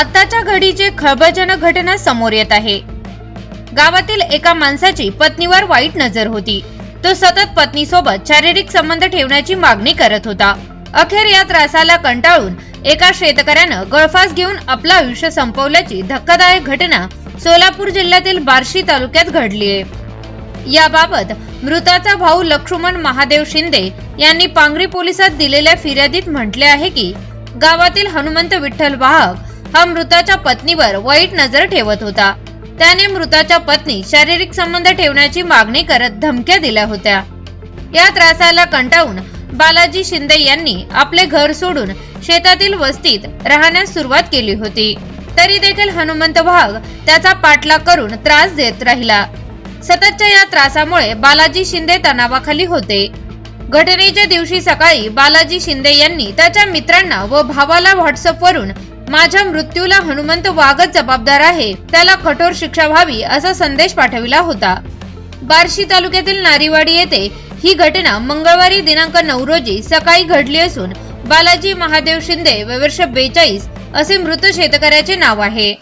आत्ताच्या घडीचे खळबळजनक घटना समोर येत आहे. गावातील एका माणसाची पत्नीवर वाईट नजर होती. तो सतत पत्नीसोबत शारीरिक संबंध ठेवण्याची मागणी करत होता. अखेर या त्रासाला कंटाळून एका शेतकऱ्यानं गळफास घेऊन आपलं आयुष्य संपवल्याची धक्कादायक घटना सोलापूर जिल्ह्यातील बार्शी तालुक्यात घडली आहे. याबाबत मृताचा भाऊ लक्ष्मण महादेव शिंदे यांनी पांगरी पोलिसात दिलेल्या फिर्यादीत म्हटले आहे की गावातील हनुमंत विठ्ठल वाहक हा मृताच्या पत्नीवर वाईट नजर ठेवत होता. त्याने मृताच्या पत्नी शारीरिक संबंध ठेवण्याची मागणी करत धमक्या दिल्या होत्या. या त्रासाला कंटाळून बालाजी शिंदे यांनी आपले घर सोडून शेतातील वस्तीत राहण्यास सुरुवात केली होती. तरी देखील हनुमंत वाघ त्याचा पाठलाग करून त्रास देत राहिला. सततच्या या त्रासामुळे बालाजी शिंदे तणावाखाली होते. घटनेच्या दिवशी सकाळी बालाजी शिंदे यांनी त्याच्या मित्रांना व भावाला व्हॉट्सअपवरून माझ्या मृत्यूला हनुमंत वागत जबाबदार आहे. त्याला कठोर शिक्षा व्हावी असा संदेश पाठविला होता. बार्शी तालुक्यातील नारीवाडी येथे ही घटना मंगळवारी दिनांक नऊ रोजी सकाळी घडली असून बालाजी महादेव शिंदे व वर्ष बेचाळीस असे मृत शेतकऱ्याचे नाव आहे.